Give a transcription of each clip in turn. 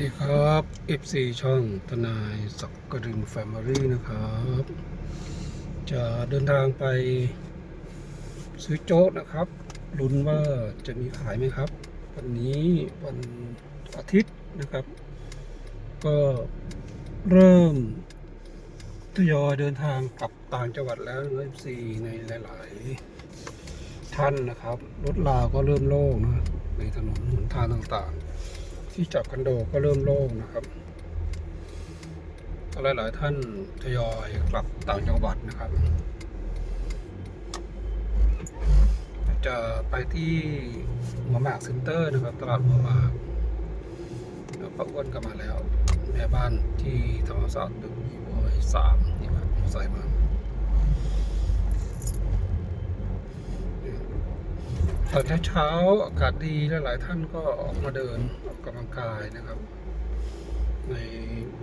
ดีครับ FC ช่องทนายสักกรินแฟมิลี่นะครับ จะเดินทางไปซื้อโจ๊กนะครับลุ้นว่าจะมีขายไหมครับ วันนี้วันอาทิตย์นะครับ ก็เริ่มทยอยเดินทางกลับต่างจังหวัดแล้วนะ FC ในหลาย ๆ ท่านนะครับ รถลาก็เริ่มโล่งนะในถนนหนทางต่าง ๆ ที่จอดคอนโดก็เริ่มโล่งนะครับก็หลายๆท่านทยอยกลับต่างจังหวัดนะครับ จะไปที่หัวหมากเซ็นเตอร์นะครับ ตลาดหัวหมากแล้วป้าอ้วนก็มาแล้ว แม่บ้านที่ธรรมศาสตร์ตึกมีบอยสามนี่มาใส่มา ตอนเช้าๆอากาศดีและหลายท่านก็ออกมาเดินออกกำลังกายนะครับ ใน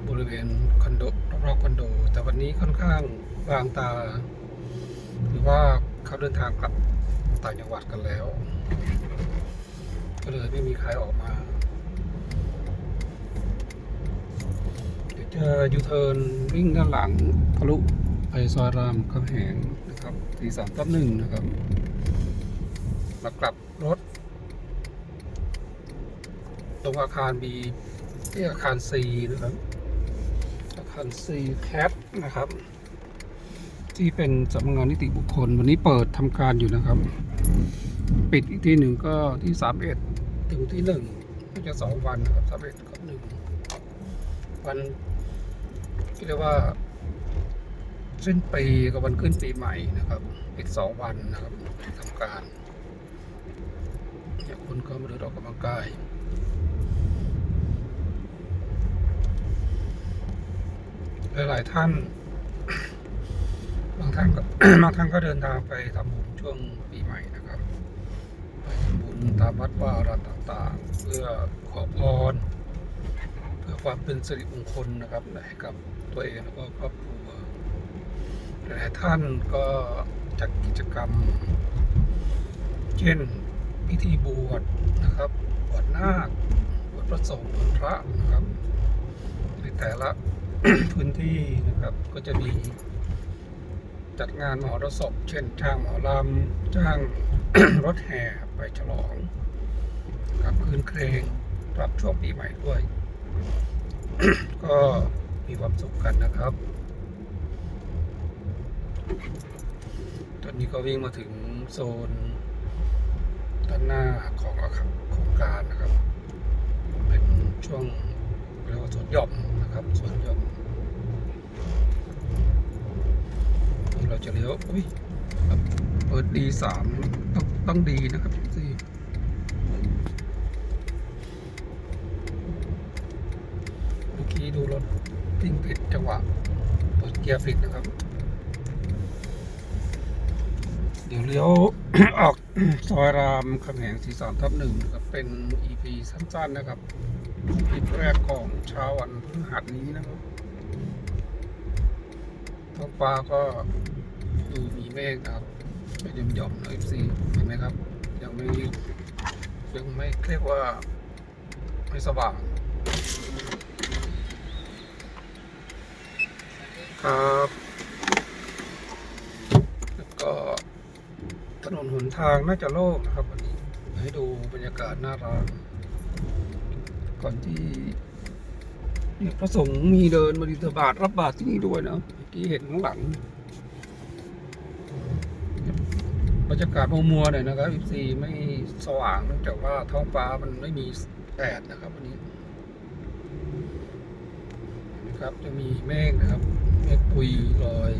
บริเวณคอนโดรอบๆคอนโด แต่วันนี้ค่อนข้างบางตา หรือว่าเขาเดินทางกลับต่างจังหวัดกันแล้ว ก็เลยไม่มีใครออกมาเดี๋ยวจะยูเทิร์นวิ่งด้านหลังทะลุไปซอยรามคำแหงนะครับสี่สามตับหนึ่งนะครับ มากลับรถ ตรงอาคารบีที่อาคาร C นะครับ อาคาร C แคทนะครับ ที่เป็นสำนักงานนิติบุคคล วันนี้เปิดทำการอยู่นะครับ ปิดอีกที่หนึ่งก็ที่ 31 ถึงที่หนึ่งก็จะสองวันนะครับ31กับหนึ่งวันที่เรียกว่าสิ้นปีกับวันขึ้นปีใหม่นะครับปิดสองวันนะครับทำการ เนี่ยคนก็มาเดินออกกำลังกายหลายท่าน บางท่านก็บางท่านก็เดินทางไปทำบุญช่วงปีใหม่นะครับไปทำบุญตามวัดวาอารามต่างๆ เพื่อขอพร เพื่อความเป็นสิริมงคลนะครับให้กับตัวเองแล้วก็ครอบครัวหลายท่านก็จัดกิจกรรม เช่น พิธีบวชนะครับบวชนาคบวชพระสงฆ์บวชพระนะครับ ในแต่ละพื้นที่นะครับก็จะมีจัดงานมหรสพ เช่นจ้างหมอลำจ้างรถแห่ไปฉลองกับคืนเครงรับช่วงปีใหม่ด้วย ก็มีความสุขกันนะครับ ตอนนี้ก็วิ่งมาถึงโซน ด้านหน้าของอาคารโครงการนะครับ เป็นช่วงเรียกว่าสวนหย่อมนะครับสวนหย่อมเราจะเลี้ยวอุ้ยเปิดดีสามต้องต้องดีนะครับพี่เมื่อกี้ดูรถทิ้งผิดจังหวะเปิดเกียร์ผิดนะครับ เดี๋ยวเลี้ยวออกซอยรามคำแหงสี่สามทับหนึ่งนะครับเป็น EP สั้นๆนะครับ EP แรกของเช้าวันพฤหัสนี้นะครับท้องฟ้าก็ดูมีเมฆครับไม่ยมหย่อมๆนะ FC เห็นไหมครับ ยังไม่ยังไม่เรียกว่า ไม่สว่างครับ แล้วก็ ถนนหนทางน่าจะโล่งนะครับวันนี้ให้ดูบรรยากาศหน้าร้านก่อนที่เนี่ยพระสงฆ์มีเดินมาดินบาทรับบาตรที่นี่ด้วยนะเมื่อกี้เห็นข้างหลังบรรยากาศมัวๆหน่อยนะครับอีซีไม่สว่างเนื่องจากว่าท้องฟ้ามันไม่มีแดดนะครับวันนี้นะครับจะมีเมฆนะครับเมฆปุยลอย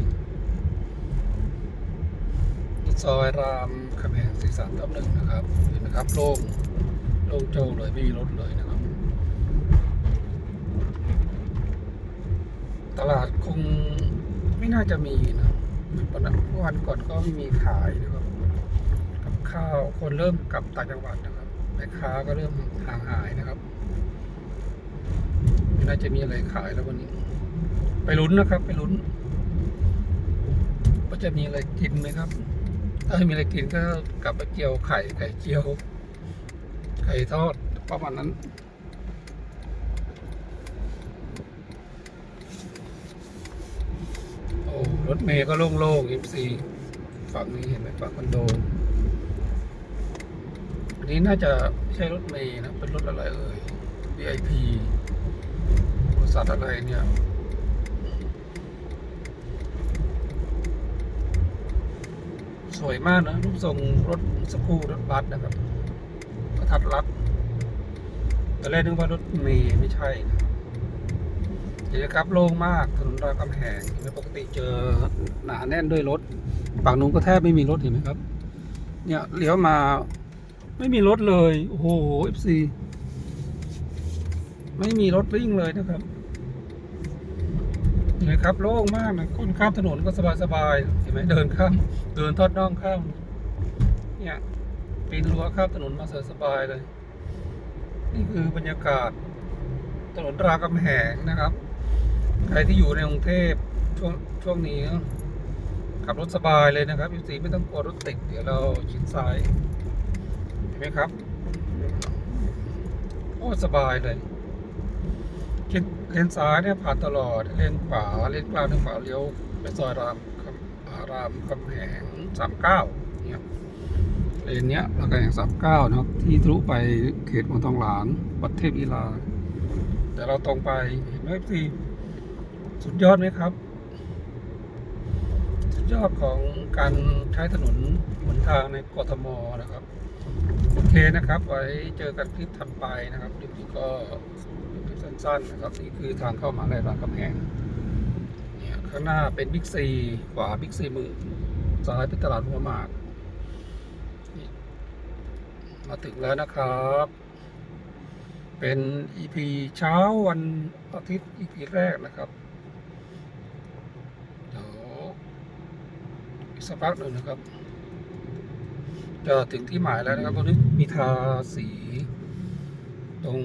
ซอยรามคำแหงสี่สามทับหนึ่งนะครับเห็นนะครับโล่งโล่งโจ้เลยไม่มีรถเลยนะครับ ตลาดคงไม่น่าจะมีนะวันนั้นเมื่อวันก่อนก็ไม่มีขายนะครับกับข้าวคนเริ่มกลับต่างจังหวัดนะครับแม่ค้าก็เริ่มห่างหายนะครับไม่น่าจะมีอะไรขายแล้ววันนี้ ไปลุ้นนะครับ ไปลุ้นว่าจะมีอะไรกินไหมครับ ถ้ามีอะไรกินก็กลับไปเจียวไข่ไข่เจียว ไข่ทอดประมาณนั้นโอ้รถเมย์ก็โล่งๆอฟซีฝั่งนี้เห็นไหมฝั่งคอนโดอันนี้น่าจะไม่ใช่รถเมย์นะเป็นรถอะไรเอ่ย VIP บริษัทอะไรเนี่ย สวยมากนะรูปทรงรถสกูรถบัสนะครับกระทัดรัดตอนแรกนึกว่ารถเมย์ไม่ใช่นะเดี๋ยวนะครับโล่งมากถนนรามคำแหงเห็นไหมปกติเจอหนาแน่นด้วยรถฝั่งนู้นก็แทบไม่มีรถเห็นไหมครับ เนี่ยเลี้ยวมาไม่มีรถเลย โอ้โห FC ไม่มีรถวิ่งเลยนะครับเห็นไหมครับโล่งมากนะคนข้ามถนนก็สบายๆเห็นไหมเดินข้ามเดินทอดน่องข้ามเนี่ยปีนรั้วข้ามถนนมาสบายเลย นี่คือบรรยากาศถนนรามคำแหงนะครับ ใครที่อยู่ในกรุงเทพช่วงช่วงนี้ขับรถสบายเลยนะครับยูซีไม่ต้องกลัวรถติดเดี๋ยวเราชิดซ้ายเห็นไหมครับโอ้สบายเลยเลนซ้ายเนี่ยผ่านตลอดเลนขวาเลนกลางเลนขวาเลี้ยวไปซอยรามคำอา รามคำแหงสามเก้าเนี่ยเลนเนี้ยรามคำแหงสามเก้านะครับ ที่ทะลุไปเขตเมืองทองหลางวัดเทพอีลา แต่เราตรงไปเห็นไหมพี่สุดยอดไหมครับ สุดยอดของการใช้ถนนหนทางในกทมนะครับ โอเคนะครับ ไว้เจอกันคลิปถัดไปนะครับคลิปนี้ก็คลิปสั้นๆนะครับนี่คือทางเข้ามาในรามคำแหง ข้างหน้าเป็นบิ๊กซีขวาบิ๊กซีมือซ้ายเป็นตลาดหัวหมาก มาถึงแล้วนะครับ เป็น EP เช้าวันอาทิตย์ EP แรกนะครับเดี๋ยวอีกสักพักหนึ่งนะครับ จะถึงที่หมายแล้วนะครับตรงนี้มีทาสี ตรง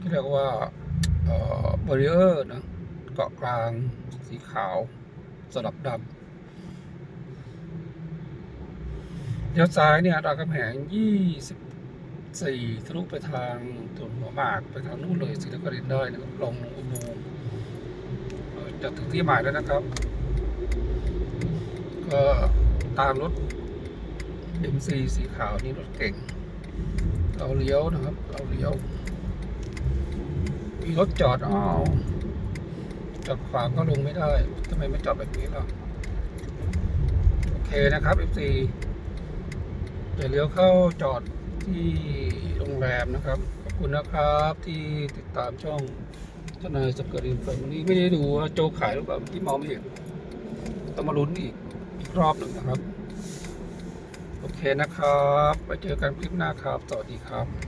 ที่เรียกว่าเอ่อบริเออร์นะ เกาะกลาง สีขาว สลับดำเลี้ยวซ้ายเนี่ยรามคำแหง24ทะลุไปทางถนนหัวหมาก ไปทางนู้นเลยศรีนครินทร์ได้นะครับลงอุโมงค์จะถึงที่หมายแล้วนะครับ ก็ตามรถ MC สีขาวนี่รถเก่ง เราเลี้ยวนะครับ เราเลี้ยว มีรถจอดอ้าว จอดขวางก็ลงไม่ได้ทำไมไม่จอดแบบนี้ล่ะโอเคนะครับ FC จะเลี้ยวเข้าจอดที่โรงแรมนะครับ ขอบคุณนะครับที่ติดตามช่องทนายสกรินแฟมิลี่ไม่ได้ดูว่าโจขายหรือเปล่าที่มองไม่เห็นต้องมาลุ้นอีกอีกรอบหนึ่งนะครับ โอเคนะครับไว้เจอกันคลิปหน้าครับ สวัสดีครับ